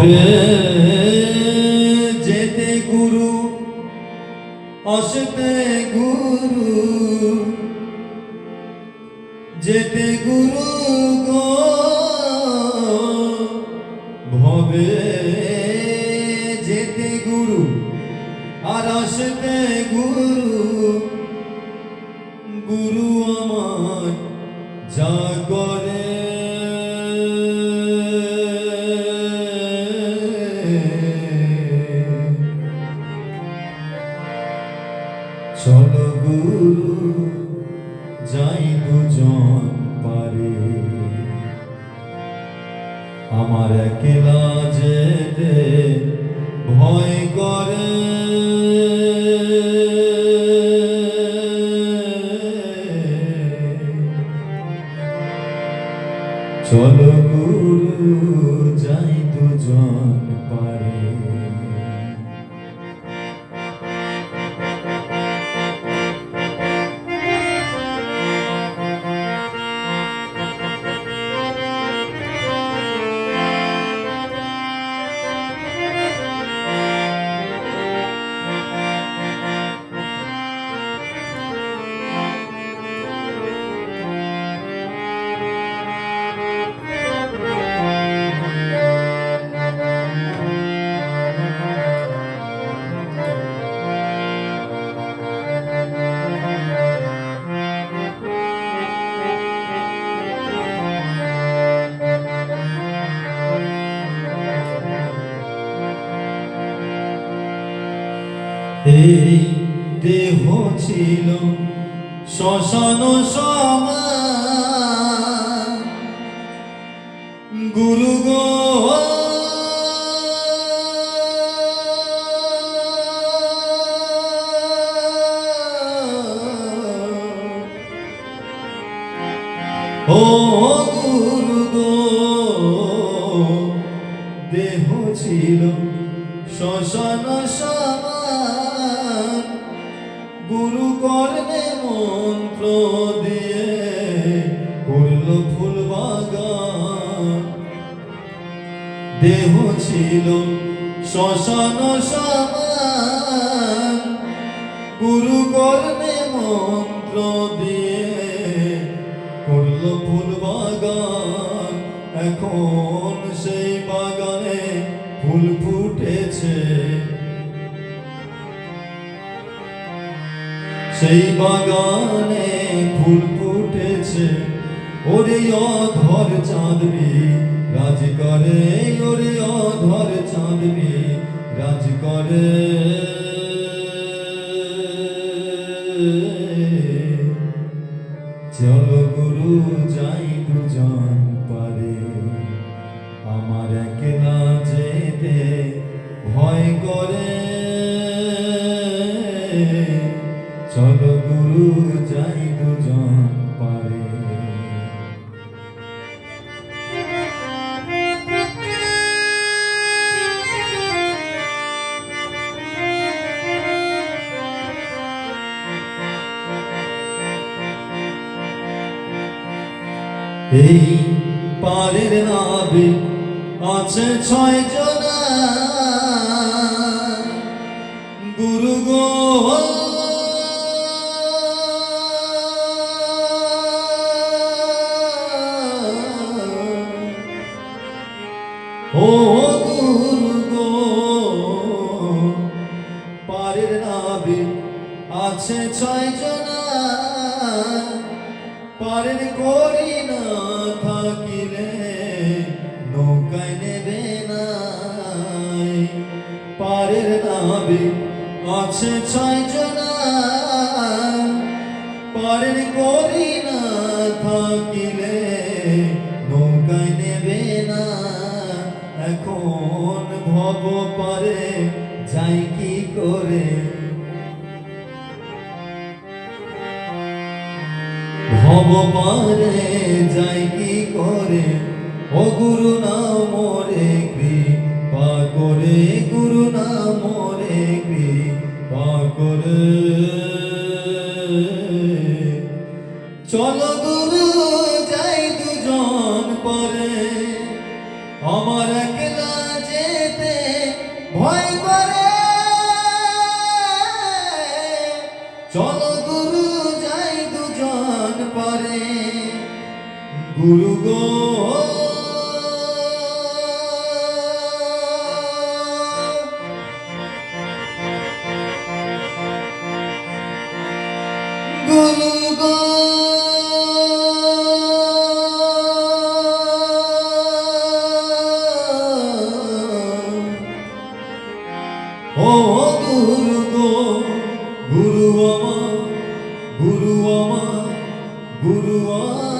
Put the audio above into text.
ভবে যেতে গুরু আসতে গুরু। যেতে গুরু গো ভবে। যেতে গুরু আর গুরু গুরু চলো গুরু যাই দুজন পারে। আমার একলা যেতে ভয় করে। চলো গুরু যাই দুজন পারে। এই দেহ ছিল শ্মশান সমান গুরু গো। ও গুরু দেহ ছিল শ্মশান সমান গুরু কর্মে মন্ত্র দিয়ে, করল ফুল বাগান। দেহ ছিল শ্মশান সমান। গুরু কর্মে মন্ত্র দিয়ে, করল ফুল বাগান। এখন সেই বাগানে সেই বাগানে ফুল ফুটেছে ওরে অধর চাঁদবি এই পারের নাবে আছে ছয় জনা। গুরু গো। ও গুরু গো, পারের নাবে আছে ছয় জনা। পারের করি না থাকিলে, নৌকায় নেবে নাই। পারের নাবে আছে ছয় জনা। পারের করি না থাকিলে, নৌকায় নেবে না। এখন ভব পারে, যাই কি করে ভব পারে যাই কি করে? ও গুরু নাম মোরে কৃপা করে, গুরু নাম মোরে কৃপা করে। চলো গুরু পারে গুরু গো। গুরু গো। ও গুরু গো গুরু আমা গুরু আমা Guru